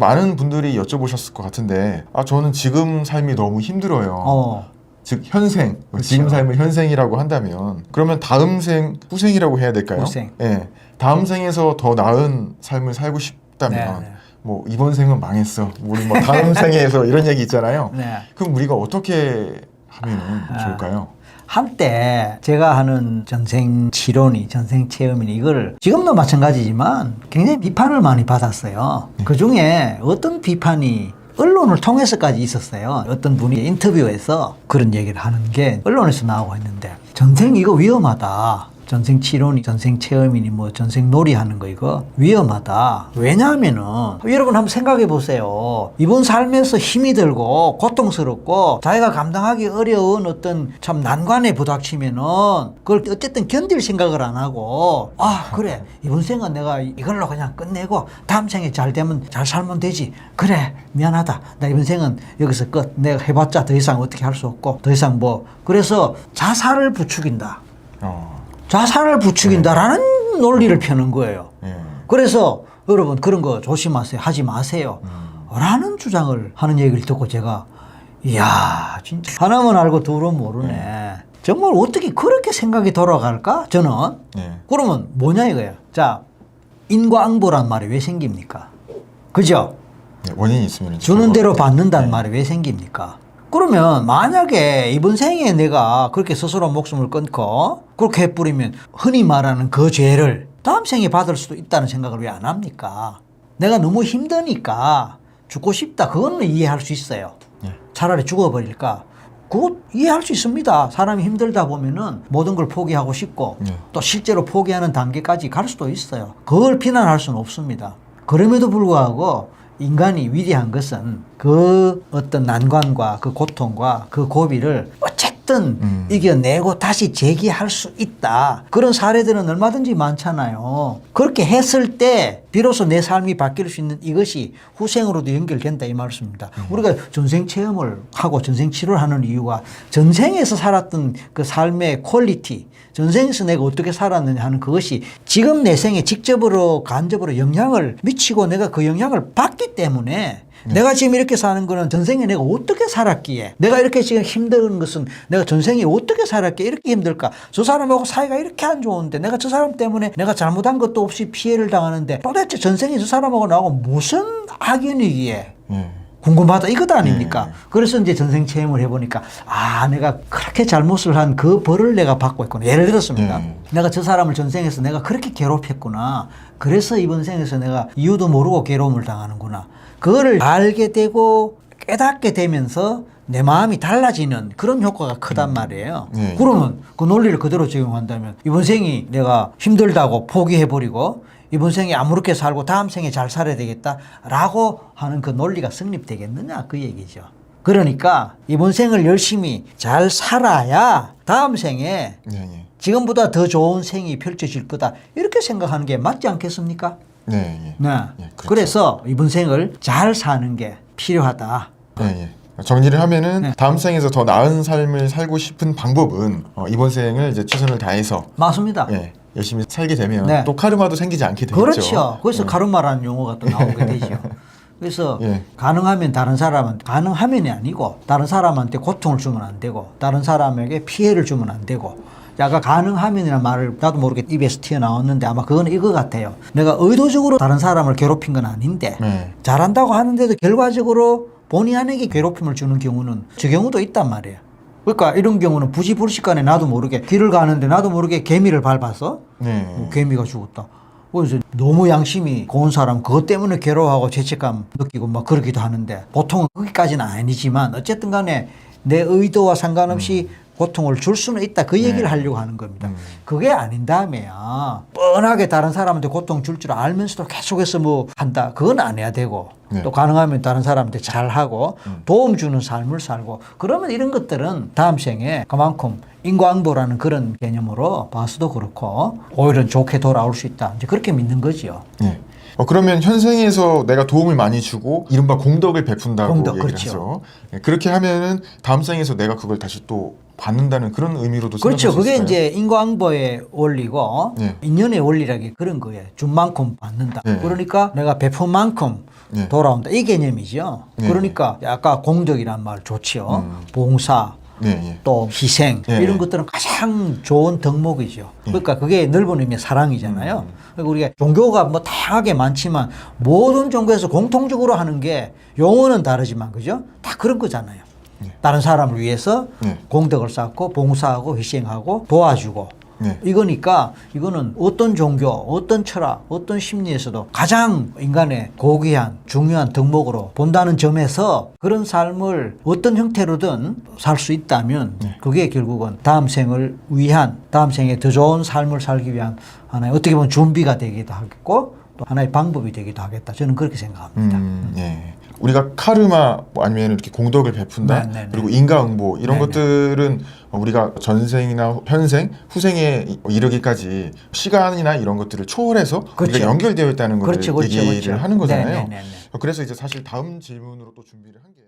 많은 분들이 여쭤보셨을 것 같은데 아 저는 지금 삶이 너무 힘들어요. 어. 즉 현생 뭐 지금 삶을 현생이라고 한다면 그러면 다음 생 후생이라고 해야 될까요? 후생. 예. 다음 생에서 더 나은 삶을 살고 싶다면 네, 네. 뭐 이번 생은 망했어. 우리 뭐 다음 생에서 이런 얘기 있잖아요. 네. 그럼 우리가 어떻게 하면 아. 좋을까요? 한때 제가 하는 전생 치료니 전생 체험이니 이걸 지금도 마찬가지지만 굉장히 비판을 많이 받았어요. 그 중에 어떤 비판이 언론을 통해서까지 있었어요. 어떤 분이 인터뷰에서 그런 얘기를 하는 게 언론에서 나오고 있는데 전생 이거 위험하다. 전생 치료니 전생 체험이니 뭐 전생 놀이 하는 거 이거 위험하다. 왜냐하면은 여러분 한번 생각해 보세요. 이번 삶에서 힘이 들고 고통스럽고 자기가 감당하기 어려운 어떤 참 난관에 부닥치면은 그걸 어쨌든 견딜 생각을 안 하고 아 그래 이번 생은 내가 이걸로 그냥 끝내고 다음 생에 잘 되면 잘 살면 되지. 그래 미안하다. 나 이번 생은 여기서 끝. 내가 해봤자 더 이상 어떻게 할 수 없고 더 이상 뭐 그래서 자살을 부추긴다. 어. 자살을 부추긴다라는 논리를 펴는 거예요. 예. 그래서 여러분 그런 거 조심하세요. 하지 마세요. 라는 주장을 하는 얘기를 듣고 제가 이야 진짜 하나만 알고 둘은 모르네. 정말 어떻게 그렇게 생각이 돌아갈까? 저는 예. 그러면 뭐냐 이거야. 자 인과응보란 말이 왜 생깁니까? 그죠? 예, 원인이 있으면 주는 대로 받는다는 말이 왜 생깁니까? 그러면 만약에 이번 생에 내가 그렇게 스스로 목숨을 끊고 그렇게 해뿌리면 흔히 말하는 그 죄를 다음 생에 받을 수도 있다는 생각을 왜 안 합니까? 내가 너무 힘드니까 죽고 싶다. 그거는 이해할 수 있어요. 예. 차라리 죽어버릴까? 그거 이해할 수 있습니다. 사람이 힘들다 보면은 모든 걸 포기하고 싶고 네. 또 실제로 포기하는 단계까지 갈 수도 있어요. 그걸 비난할 수는 없습니다. 그럼에도 불구하고 인간이 위대한 것은 그 어떤 난관과 그 고통과 그 고비를 어쨌든 음. 이겨내고 다시 재기할 수 있다. 그런 사례들은 얼마든지 많잖아요. 그렇게 했을 때 비로소 내 삶이 바뀔 수 있는 이것이 후생으로도 연결된다 이 말씀입니다. 우리가 전생 체험을 하고 전생 치료를 하는 이유가 전생에서 살았던 그 삶의 퀄리티, 전생에서 내가 어떻게 살았느냐 하는 그것이 지금 내 생에 직접으로 간접으로 영향을 미치고 내가 그 영향을 받기 때문에 내가 지금 이렇게 사는 거는 전생에 내가 어떻게 살았기에 내가 이렇게 지금 힘든 것은 내가 전생에 어떻게 살았기에 이렇게 힘들까 저 사람하고 사이가 이렇게 안 좋은데 내가 저 사람 때문에 내가 잘못한 것도 없이 피해를 당하는데 도대체 전생에 저 사람하고 나하고 무슨 악연이기에 예. 궁금하다 이것 아닙니까? 그래서 이제 전생 체험을 해보니까 아 내가 그렇게 잘못을 한 그 벌을 내가 받고 있구나. 예를 들었습니다. 음. 내가 저 사람을 전생에서 내가 그렇게 괴롭혔구나. 그래서 이번 생에서 내가 이유도 모르고 괴로움을 당하는구나. 그거를 알게 되고 깨닫게 되면서 내 마음이 달라지는 그런 효과가 크단 말이에요. 네. 그러면 그 논리를 그대로 적용한다면 이번 생이 내가 힘들다고 포기해버리고 이번 생에 아무렇게 살고 다음 생에 잘 살아야 되겠다라고 하는 그 논리가 성립되겠느냐 그 얘기죠. 그러니까 이번 생을 열심히 잘 살아야 다음 생에 예, 예. 지금보다 더 좋은 생이 펼쳐질 거다 이렇게 생각하는 게 맞지 않겠습니까? 네, 예. 네. 예, 그렇죠. 그래서 이번 생을 잘 사는 게 필요하다. 예, 예. 정리를 하면은 네. 다음 생에서 더 나은 삶을 살고 싶은 방법은 어, 이번 생을 이제 최선을 다해서 맞습니다. 예, 열심히 살게 되면 네. 또 카르마도 생기지 않게 되겠죠. 그렇죠. 그래서 예. 카르마라는 용어가 또 나오게 되죠. 그래서 예. 가능하면 다른 사람한테 가능하면이 아니고 다른 사람한테 고통을 주면 안 되고 다른 사람에게 피해를 주면 안 되고 아까 가능하면이라는 말을 나도 모르게 입에서 튀어나왔는데 아마 그건 이거 같아요. 내가 의도적으로 다른 사람을 괴롭힌 건 아닌데 네. 잘한다고 하는데도 결과적으로 본인에게 괴롭힘을 주는 경우는 저 경우도 있단 말이에요. 그러니까 이런 경우는 부지불식간에 나도 모르게 길을 가는데 나도 모르게 개미를 밟아서 네. 뭐 개미가 죽었다. 그래서 너무 양심이 고운 사람 그것 때문에 괴로워하고 죄책감 느끼고 막 그러기도 하는데 보통은 거기까지는 아니지만 어쨌든 간에 내 의도와 상관없이 고통을 줄 수는 있다. 그 얘기를 네. 하려고 하는 겁니다. 음. 그게 아닌다면 뻔하게 다른 사람한테 고통 줄 줄 알면서도 계속해서 뭐 한다. 그건 안 해야 되고 네. 또 가능하면 다른 사람한테 잘하고 도움 주는 삶을 살고 그러면 이런 것들은 다음 생에 그만큼 인과응보라는 그런 개념으로 봐서도 그렇고 오히려 좋게 돌아올 수 있다. 이제 그렇게 믿는 거지요. 예. 어, 그러면 현생에서 내가 도움을 많이 주고 이른바 공덕을 베푼다고 공덕, 얘기를 그렇죠. 하죠. 예, 그렇게 하면은 다음 생에서 내가 그걸 다시 또 받는다는 그런 의미로도 그렇죠. 그게 있을까요? 이제 인과응보의 원리고 네. 인연의 원리라기 그런 거예요. 준 만큼 받는다. 네. 그러니까 내가 베푼 만큼 네. 돌아온다 이 개념이죠. 네. 그러니까 아까 공덕이란 말 좋지요. 음. 봉사 네, 예. 또 희생 네. 이런 것들은 가장 좋은 덕목이죠. 그러니까 그게 넓은 의미의 사랑이잖아요. 음. 그리고 우리가 종교가 뭐 다양하게 많지만 모든 종교에서 공통적으로 하는 게 용어는 다르지만 그죠? 다 그런 거잖아요. 네. 다른 사람을 위해서 네. 공덕을 쌓고 봉사하고 희생하고 도와주고 네. 이거니까 이거는 어떤 종교, 어떤 철학, 어떤 심리에서도 가장 인간의 고귀한 중요한 덕목으로 본다는 점에서 그런 삶을 어떤 형태로든 살 수 있다면 네. 그게 결국은 다음 생을 위한 다음 생에 더 좋은 삶을 살기 위한 하나의 어떻게 보면 준비가 되기도 하겠고 또 하나의 방법이 되기도 하겠다. 저는 그렇게 생각합니다. 음, 예. 우리가 카르마 뭐 아니면 이렇게 공덕을 베푼다 네, 네, 네. 그리고 인과응보 이런 네, 네. 것들은 우리가 전생이나 현생 후생에 이르기까지 시간이나 이런 것들을 초월해서 그렇죠. 우리가 연결되어 있다는 걸 그렇죠, 그렇죠, 얘기를 그렇죠. 하는 거잖아요. 네. 그래서 이제 사실 다음 질문으로 또 준비를 한 게